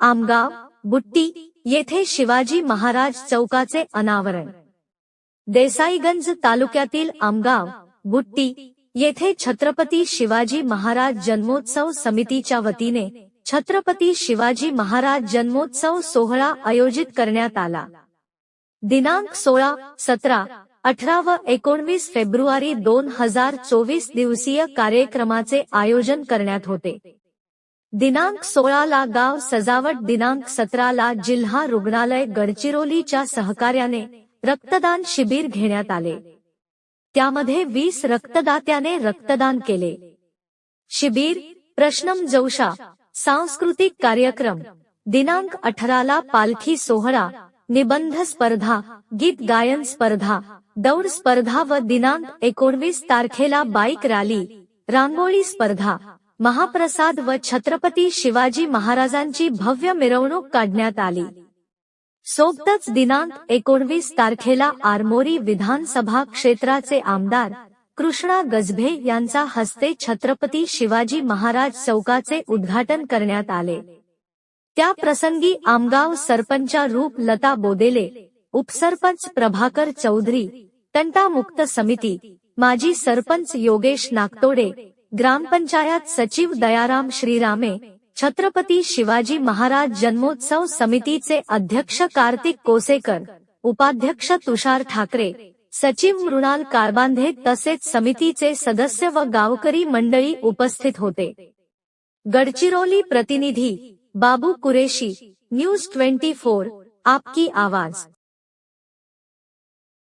आमगाव बुट्टी येथे शिवाजी महाराज चौकाचे अनावरण. देसाईगंज तालुक्यातील आमगाव बुट्टी येथे छत्रपती शिवाजी महाराज जन्मोत्सव समितीच्या वतीने छत्रपती शिवाजी महाराज जन्मोत्सव सोहळा आयोजित करण्यात आला. दिनांक सोळा सतरा अठरा व एकोणवीस फेब्रुवारी दोन हजार चोवीस दिवसीय कार्यक्रमाचे आयोजन करण्यात होते. दिनांक सोळाला गाव सजावट दिनांक सतराला जिल्हा रुग्णालय गडचिरोलीच्या सहकार्याने रक्तदान शिबिर घेण्यात आले. त्यामध्ये वीस रक्तदात्याने रक्तदान केले. शिबिर प्रश्नम जोशा सांस्कृतिक कार्यक्रम दिनांक अठराला पालखी सोहळा निबंध स्पर्धा गीत गायन स्पर्धा दौड स्पर्धा व दिनांक एकोणवीस तारखेला बाईक रॅली रांगोळी स्पर्धा महाप्रसाद व छत्रपती शिवाजी महाराजांची भव्य मिरवणूक काढण्यात आली. सोबतच दिनांक एकोणवीस तारखेला आरमोरी विधानसभा क्षेत्राचे आमदार कृष्णा गजभे यांचा हस्ते छत्रपती शिवाजी महाराज चौकाचे उद्घाटन करण्यात आले. त्या प्रसंगी आमगाव सरपंचा रूप लता बोदेले उपसरपंच प्रभाकर चौधरी तंटामुक्त समिती माजी सरपंच योगेश नागतोडे ग्रामपंचायत सचिव दयाराम श्रीरामे छत्रपती शिवाजी महाराज जन्मोत्सव समितीचे अध्यक्ष कार्तिक कोसेकर उपाध्यक्ष तुषार ठाकरे सचिव मृणाल कारबांधे तसेच समितीचे सदस्य व गावकरी मंडळी उपस्थित होते. गडचिरोली प्रतिनिधी Babu Qureshi news twenty four आपकी आवाज.